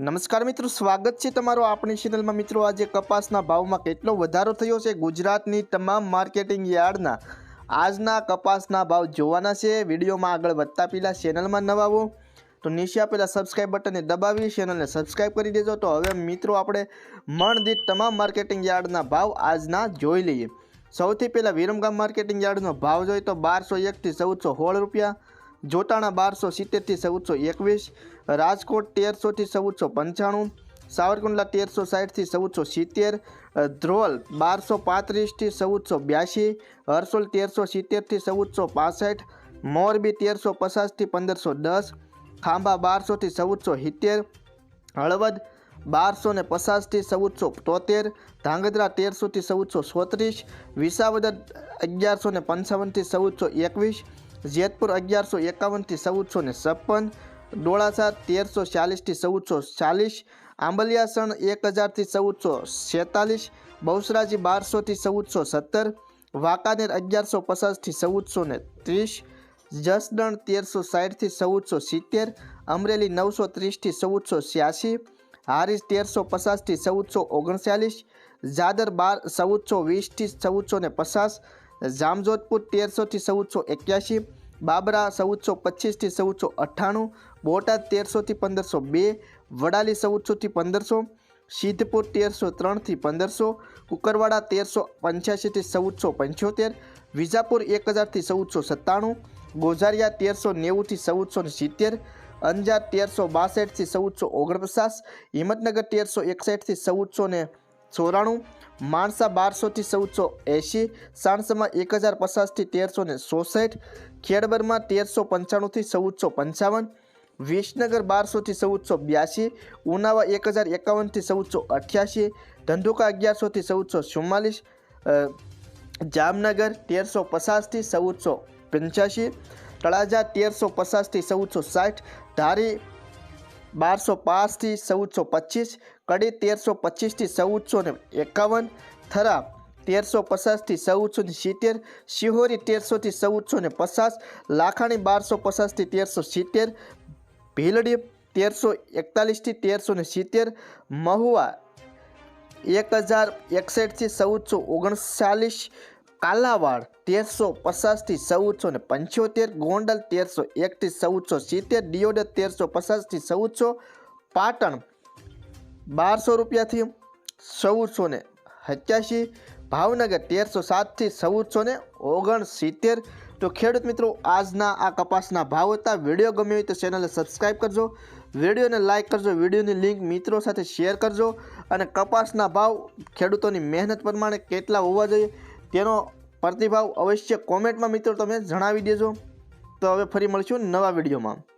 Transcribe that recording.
નમસ્કાર મિત્રો, સ્વાગત છે તમારું આપણી ચેનલમાં મિત્રો, આજે કપાસના ભાવમાં કેટલો વધારો થયો છે? ગુજરાતની તમામ માર્કેટિંગ યાર્ડના આજના કપાસના ભાવ જોવાના છે. વિડીયોમાં આગળ વધતા પહેલાં ચેનલમાં નવા તો નીચે આપેલા સબસ્ક્રાઇબ બટનને દબાવી ચેનલને સબસ્ક્રાઇબ કરી દેજો. તો હવે મિત્રો, આપણે મણ દીઠ તમામ માર્કેટિંગ યાર્ડના ભાવ આજના જોઈ લઈએ. સૌથી પહેલાં વિરમગામ માર્કેટિંગ યાર્ડનો ભાવ જોઈએ તો બારસો એકથી ચૌદસો સોળ રૂપિયા. જોટાણા બારસો સિત્તેરથી ચૌદસો એકવીસ, રાજકોટ તેરસોથી ચૌદસો પંચાણું, સાવરકુંડલા તેરસો સાઠથી ચૌદસો સિત્તેર ધ્રોલ બારસો પાંત્રીસથી ચૌદસો બ્યાસી, હરસોલ તેરસો સિત્તેરથી ચૌદસો પાસઠ, મોરબી તેરસો પચાસથી પંદરસો દસ, ખાંભા બારસોથી ચૌદસો સિત્તેર, હળવદ બારસો ને પચાસથી ચૌદસો તોતેર, ધાંગધ્રા તેરસોથી ચૌદસો સોત્રીસ વિસાવદર અગિયારસો ને પંચાવનથી ચૌદસો એકવીસ જેતપુર અગિયારસો એકાવનથી ચૌદસો ને છપ્પન, ડોળાસા તેરસો ચાલીસથી ચૌદસો ચાલીસ, આંબલિયાસણ એક હજારથી ચૌદસો છેતાલીસ, બહુસરાજી બારસોથી ચૌદસો સત્તર, વાંકાનેર અગિયારસો પચાસથી ચૌદસો ને ત્રીસ, જસદણ તેરસો સાઠથી ચૌદસો સિત્તેર, અમરેલી નવસો ત્રીસથી ચૌદસો છ્યાસી હારીસ તેરસો પચાસથી ચૌદસો ઓગણચાલીસ, જાદર બાર ચૌદસો વીસથી ચૌદસો ને પચાસ જામજોધપુર તેરસોથી ચૌદસો એક્યાસી બાબરા ચૌદસો પચીસથી ચૌદસો અઠ્ઠાણું, બોટાદ તેરસોથી પંદરસો બે, વડાલી ચૌદસોથી પંદરસો, સિદ્ધપુર તેરસો ત્રણથી પંદરસો, કુકરવાડા તેરસો પંચ્યાસીથી ચૌદસો પંચોતેર, વિજાપુર એક હજારથી ચૌદસો સત્તાણું, ગોઝારિયા તેરસો નેવુંથી ચૌદસો સિત્તેર, અંજાર તેરસો બાસઠથી ચૌદસો ઓગણપચાસ, હિંમતનગર તેરસો એકસઠથી ચૌદસો ને ચોરાણું, માણસા બારસોથી ચૌદસો એંશી, સાણસામાં એક હજાર પચાસથી તેરસો ને સોસઠ, ખેડબરમાં તેરસો પંચાણુંથી ચૌદસો પંચાવન, વિસનગર બારસોથી ચૌદસો બ્યાસી, ઉનાવા એક હજાર એકાવનથી ચૌદસો અઠ્યાસી, ધંધુકા અગિયારસોથી ચૌદસો ચુમ્માલીસ જામનગર તેરસો પચાસથી ચૌદસો પંચ્યાસી, તળાજા તેરસો પચાસથી ચૌદસો સાઠ, ધારી બારસો પાંચથી ચૌદસો પચીસ કડી તેરસો પચીસથી ચૌદસો ને એકાવન થરા તેરસો પચાસથી ચૌદસો ને સિત્તેર, શિહોરી તેરસોથી ચૌદસો ને પચાસ, લાખાણી બારસો પચાસથી તેરસો સિત્તેર, ભીલડી તેરસો એકતાલીસથી તેરસો ને સિત્તેર, મહુવા એક હજાર એકસઠથી ચૌદસો ઓગણચાલીસ, કાલાવાડ તેરસો પચાસથી ચૌદસો ને પંચોતેર, ગોંડલ તેરસો એકથી ચૌદસો સિત્તેર, દિયોદર તેરસો પચાસથી ચૌદસો, પાટણ બારસો રૂપિયાથી ચૌદસો ને સત્યાસી, ભાવનગર તેરસો સાતથી ચૌદસો ને ઓગણસિત્તેર. તો ખેડૂત મિત્રો, આજના આ કપાસના ભાવ હતા. વીડિયો ગમ્યો હોય તો ચેનલને સબસ્ક્રાઈબ કરજો. વિડીયોને લાઇક કરજો. વિડીયોની લિંક મિત્રો સાથે શેર કરજો. અને કપાસના ભાવ, ખેડૂતોની મહેનત પ્રમાણે કેટલા હોવા જોઈએ તેનો પ્રતિભાવ અવશ્ય કોમેન્ટમાં મિત્રો તમે જણાવી દેજો. તો હવે ફરી મળીશું નવા વિડીયોમાં.